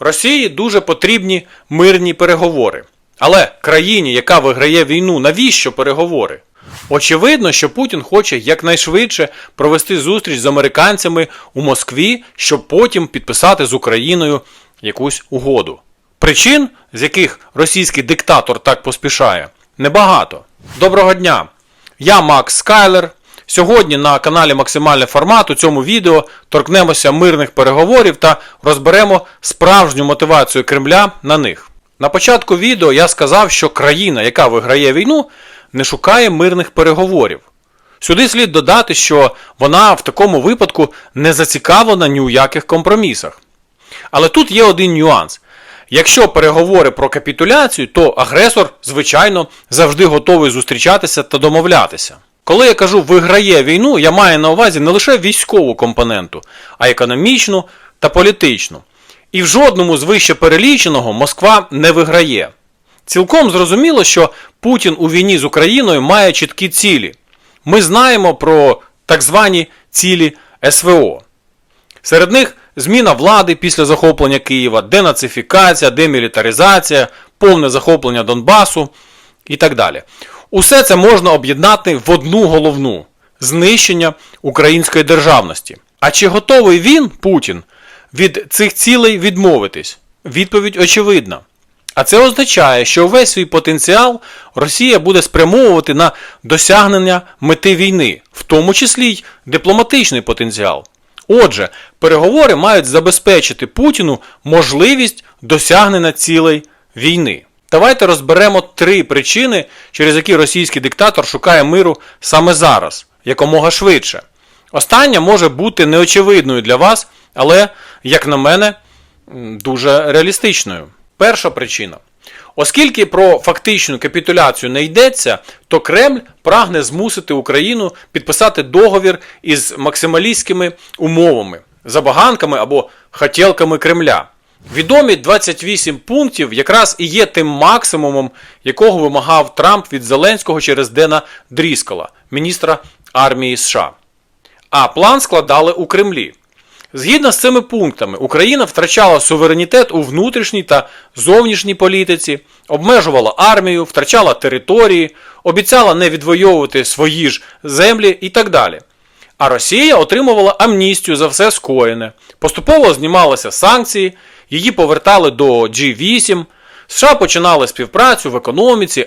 Росії дуже потрібні мирні переговори. Але країні, яка виграє війну, навіщо переговори? Очевидно, що Путін хоче якнайшвидше провести зустріч з американцями у Москві, щоб потім підписати з Україною якусь угоду. Причин, з яких російський диктатор так поспішає, небагато. Доброго дня! Я Макс Скайлер. Сьогодні на каналі Максимальний формат у цьому відео торкнемося мирних переговорів та розберемо справжню мотивацію Кремля на них. На початку відео я сказав, що країна, яка виграє війну, не шукає мирних переговорів. Сюди слід додати, що вона в такому випадку не зацікавлена ні у яких компромісах. Але тут є один нюанс. Якщо переговори про капітуляцію, то агресор, звичайно, завжди готовий зустрічатися та домовлятися. Коли я кажу виграє війну, я маю на увазі не лише військову компоненту, а економічну та політичну. І в жодному з вище переліченого Москва не виграє. Цілком зрозуміло, що Путін у війні з Україною має чіткі цілі. Ми знаємо про так звані цілі СВО. Серед них зміна влади після захоплення Києва, денацифікація, демілітаризація, повне захоплення Донбасу і так далі. Усе це можна об'єднати в одну головну знищення української державності. А чи готовий він, Путін, від цих цілей відмовитись? Відповідь очевидна. А це означає, що весь свій потенціал Росія буде спрямовувати на досягнення мети війни, в тому числі й дипломатичний потенціал. Отже, переговори мають забезпечити Путіну можливість досягнення цілей війни. Давайте розберемо три причини, через які російський диктатор шукає миру саме зараз, якомога швидше. Остання може бути неочевидною для вас, але, як на мене, дуже реалістичною. Перша причина. Оскільки про фактичну капітуляцію не йдеться, то Кремль прагне змусити Україну підписати договір із максималістськими умовами, забаганками або хотілками Кремля. Відомі 28 пунктів якраз і є тим максимумом, якого вимагав Трамп від Зеленського через Дена Дріскола, міністра армії США. А план складали у Кремлі. Згідно з цими пунктами, Україна втрачала суверенітет у внутрішній та зовнішній політиці, обмежувала армію, втрачала території, обіцяла не відвоювати свої ж землі і так далі. А Росія отримувала амністію за все скоєне. Поступово знімалися санкції, її повертали до G8, США починали співпрацю в економіці.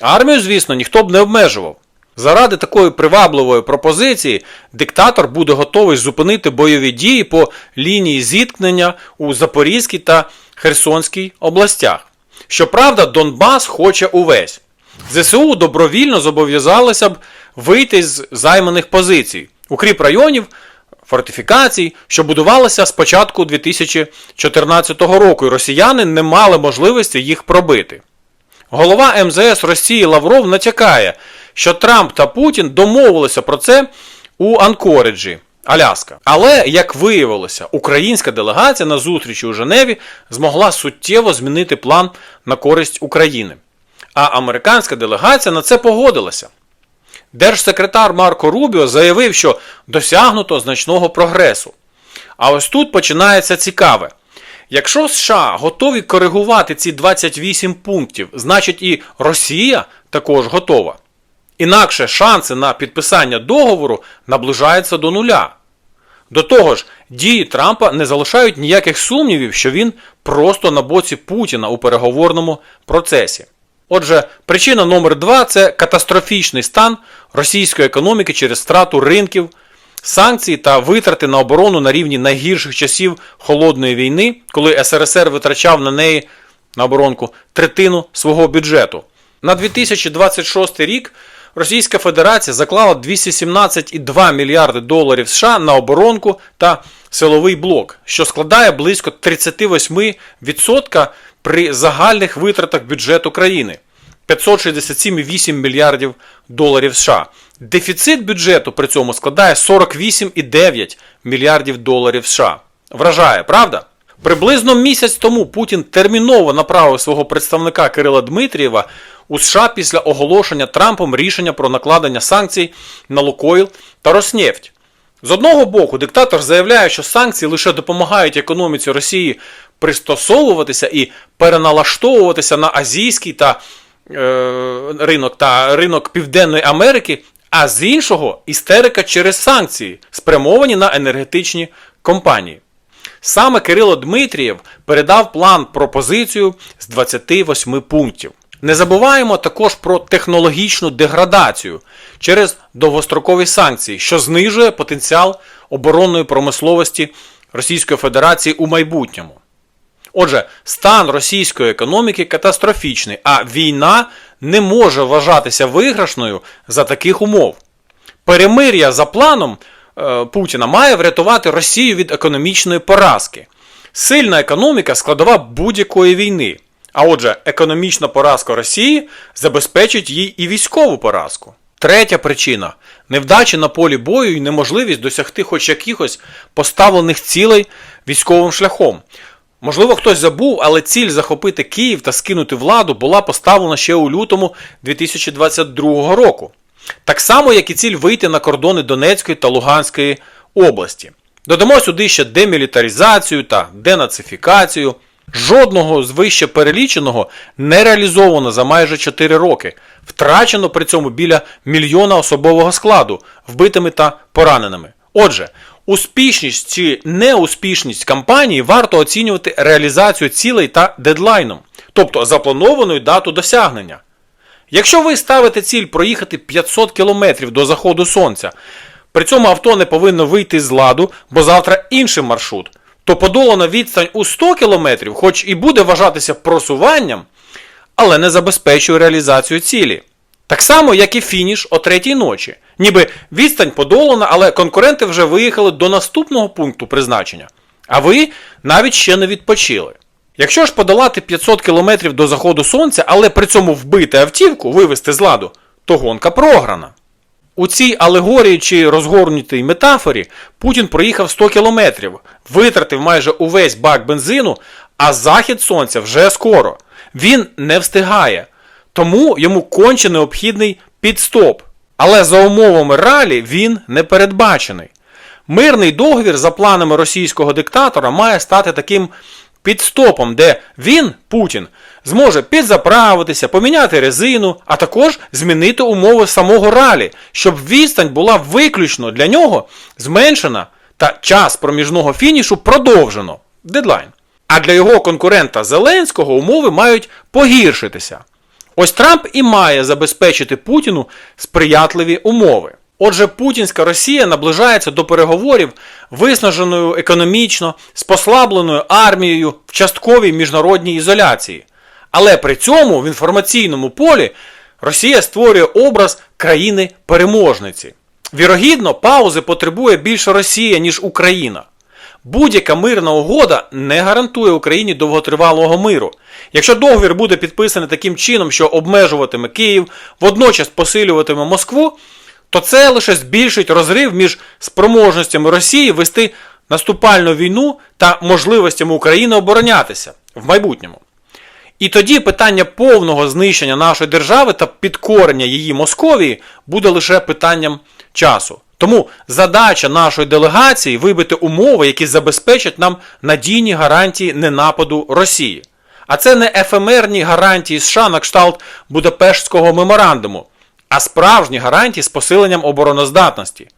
Армію, звісно, ніхто б не обмежував. Заради такої привабливої пропозиції диктатор буде готовий зупинити бойові дії по лінії зіткнення у Запорізькій та Херсонській областях. Щоправда, Донбас хоче увесь. ЗСУ добровільно зобов'язалися б вийти з займаних позицій, укріп районів, фортифікацій, що будувалися з початку 2014 року, і росіяни не мали можливості їх пробити. Голова МЗС Росії Лавров натякає, що Трамп та Путін домовилися про це у Анкориджі, Аляска. Але, як виявилося, українська делегація на зустрічі у Женеві змогла суттєво змінити план на користь України. А американська делегація на це погодилася. Держсекретар Марко Рубіо заявив, що досягнуто значного прогресу. А ось тут починається цікаве. Якщо США готові коригувати ці 28 пунктів, значить і Росія також готова. Інакше шанси на підписання договору наближаються до нуля. До того ж, дії Трампа не залишають ніяких сумнівів, що він просто на боці Путіна у переговорному процесі. Отже, причина номер два це катастрофічний стан російської економіки через втрату ринків, санкції та витрати на оборону на рівні найгірших часів холодної війни, коли СРСР витрачав на неї на оборонку третину свого бюджету. На 2026 рік Російська Федерація заклала 217,2 мільярди доларів США на оборонку та силовий блок, що складає близько 38% при загальних витратах бюджету країни 567,8 мільярдів доларів США. Дефіцит бюджету при цьому складає 48,9 мільярдів доларів США. Вражає, правда? Приблизно місяць тому Путін терміново направив свого представника Кирила Дмитрієва у США після оголошення Трампом рішення про накладення санкцій на Лукойл та Роснефть. З одного боку, диктатор заявляє, що санкції лише допомагають економіці Росії пристосовуватися і переналаштовуватися на азійський та е, ринок та ринок Південної Америки, а з іншого істерика через санкції, спрямовані на енергетичні компанії. Саме Кирило Дмитрієв передав план пропозицію з 28 пунктів. Не забуваємо також про технологічну деградацію через довгострокові санкції, що знижує потенціал оборонної промисловості Російської Федерації у майбутньому. Отже, стан російської економіки катастрофічний, а війна не може вважатися виграшною за таких умов. Перемир'я за планом е, Путіна має врятувати Росію від економічної поразки. Сильна економіка складова будь-якої війни. А отже, економічна поразка Росії забезпечить їй і військову поразку. Третя причина невдачі на полі бою і неможливість досягти хоч якихось поставлених цілей військовим шляхом. Можливо, хтось забув, але ціль захопити Київ та скинути владу була поставлена ще у лютому 2022 року. Так само, як і ціль вийти на кордони Донецької та Луганської області. Додамо сюди ще демілітаризацію та денацифікацію. Жодного з вище переліченого не реалізовано за майже 4 роки. Втрачено при цьому біля мільйона особового складу, вбитими та пораненими. Отже, успішність чи неуспішність кампанії варто оцінювати реалізацію цілей та дедлайном, тобто запланованою дату досягнення. Якщо ви ставите ціль проїхати 500 км до заходу сонця, при цьому авто не повинно вийти з ладу, бо завтра інший маршрут, то подолана відстань у 100 км, хоч і буде вважатися просуванням, але не забезпечує реалізацію цілі. Так само, як і фініш о третій ночі. Ніби відстань подолана, але конкуренти вже виїхали до наступного пункту призначення. А ви навіть ще не відпочили. Якщо ж подолати 500 км до заходу сонця, але при цьому вбити автівку, вивести з ладу, то гонка програна. У цій алегорії чи розгорнутій метафорі Путін проїхав 100 кілометрів, витратив майже увесь бак бензину, а захід сонця вже скоро. Він не встигає. Тому йому конче необхідний підстоп. Але за умовами ралі він не передбачений. Мирний договір за планами російського диктатора має стати таким підстопом, де він, Путін, зможе підзаправитися, поміняти резину, а також змінити умови самого ралі, щоб відстань була виключно для нього зменшена та час проміжного фінішу продовжено. Дедлайн. А для його конкурента Зеленського умови мають погіршитися. Ось Трамп і має забезпечити Путіну сприятливі умови. Отже, путінська Росія наближається до переговорів, виснаженою економічно, з послабленою армією в частковій міжнародній ізоляції. Але при цьому в інформаційному полі Росія створює образ країни-переможниці. Вірогідно, паузи потребує більше Росія, ніж Україна. Будь-яка мирна угода не гарантує Україні довготривалого миру. Якщо договір буде підписаний таким чином, що обмежуватиме Київ, водночас посилюватиме Москву, то це лише збільшить розрив між спроможностями Росії вести наступальну війну та можливостями України оборонятися в майбутньому. І тоді питання повного знищення нашої держави та підкорення її Московії буде лише питанням часу. Тому задача нашої делегації вибити умови, які забезпечать нам надійні гарантії ненападу Росії. А це не ефемерні гарантії США на кшталт Будапештського меморандуму, а справжні гарантії з посиленням обороноздатності,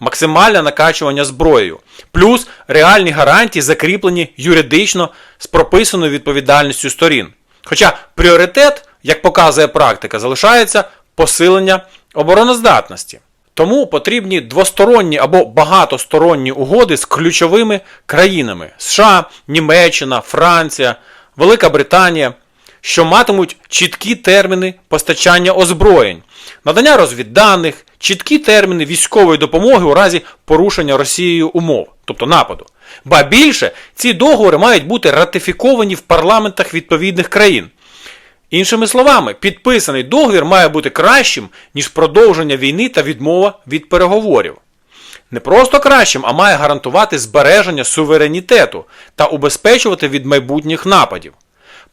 максимальне накачування зброєю, плюс реальні гарантії, закріплені юридично з прописаною відповідальністю сторін. Хоча пріоритет, як показує практика, залишається посилення обороноздатності. Тому потрібні двосторонні або багатосторонні угоди з ключовими країнами США, Німеччина, Франція, Велика Британія, що матимуть чіткі терміни постачання озброєнь, надання розвідданих, чіткі терміни військової допомоги у разі порушення Росією умов, тобто нападу. Ба більше, ці договори мають бути ратифіковані в парламентах відповідних країн. Іншими словами, підписаний договір має бути кращим, ніж продовження війни та відмова від переговорів. Не просто кращим, а має гарантувати збереження суверенітету та убезпечувати від майбутніх нападів.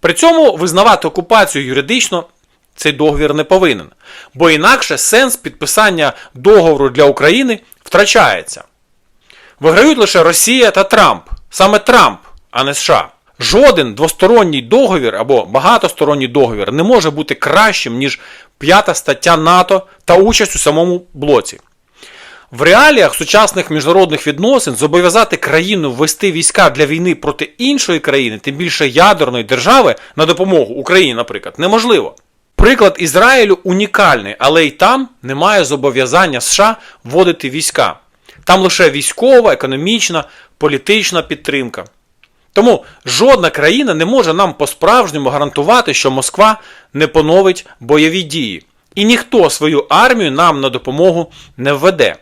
При цьому визнавати окупацію юридично цей договір не повинен, бо інакше сенс підписання договору для України втрачається. Виграють лише Росія та Трамп, саме Трамп, а не США. Жоден двосторонній договір або багатосторонній договір не може бути кращим, ніж п'ята стаття НАТО та участь у самому блоці. В реаліях сучасних міжнародних відносин зобов'язати країну ввести війська для війни проти іншої країни, тим більше ядерної держави, на допомогу Україні, наприклад, неможливо. Приклад Ізраїлю унікальний, але й там немає зобов'язання США вводити війська. Там лише військова, економічна, політична підтримка. Тому жодна країна не може нам по-справжньому гарантувати, що Москва не поновить бойові дії. І ніхто свою армію нам на допомогу не введе.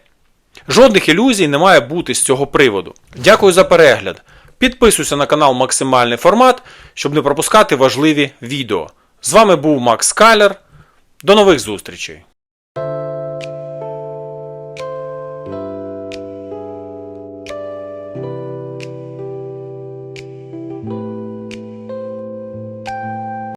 Жодних ілюзій не має бути з цього приводу. Дякую за перегляд. Підписуйся на канал Максимальний формат, щоб не пропускати важливі відео. З вами був Макс Калер. До нових зустрічей!